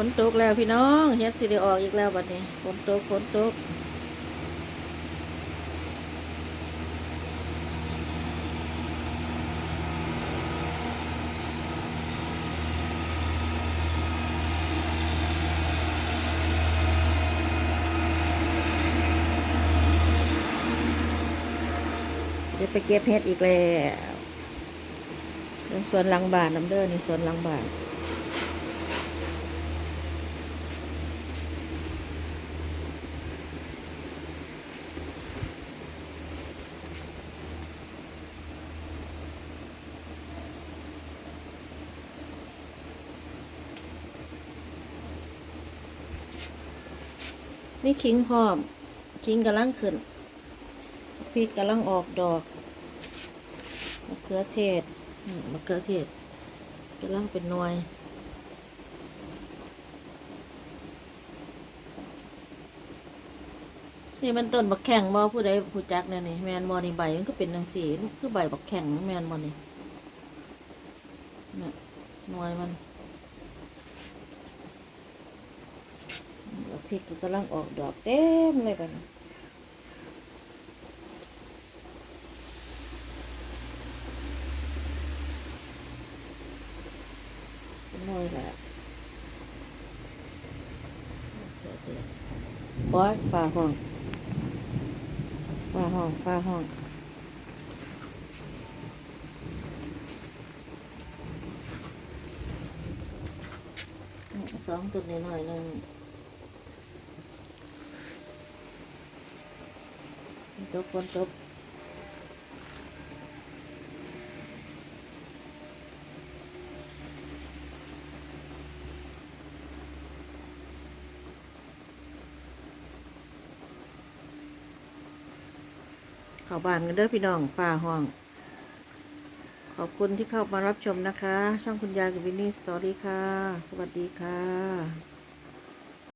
ฝนตกแล้วพี่น้องเฮ็ดสิได้ออกอีกแล้วบัดนี้ฝนตกฝนตกสิได้ไปเก็บเฮ็ดอีกแล้วเรื่องสวนหลังบ้านน้ำเด้อนี่สวนหลังบ้าน นี่ขิงพร้อมขิงกำลังขึ้นพริกกำลังออกดอกมะเขือเทศมะเขือเทศกำลังเป็นหน่วยนี่มันต้นบักแข่งบ่ผู้ใดผู้จักเนี่ยนี่แมนบอนี่ใบมันก็เป็นจังสีคือใบบักแข่งแมนบอนี่นี่หน่วยมันแล้ว พริกก็กำลังออกดอกเต็มเลยกันเนหน่วยแหละบอยฝาห้องฝาห้องฝาห้องสองจุดหน่อยๆหนึ่ง ตบคนตบเข้าบ้านกันเด้อพี่น้องฝ่าห้อง ขอบคุณที่เข้ามารับชมนะคะ ช่องคุณยายกับวินนี่สตอรี่ค่ะ สวัสดีค่ะ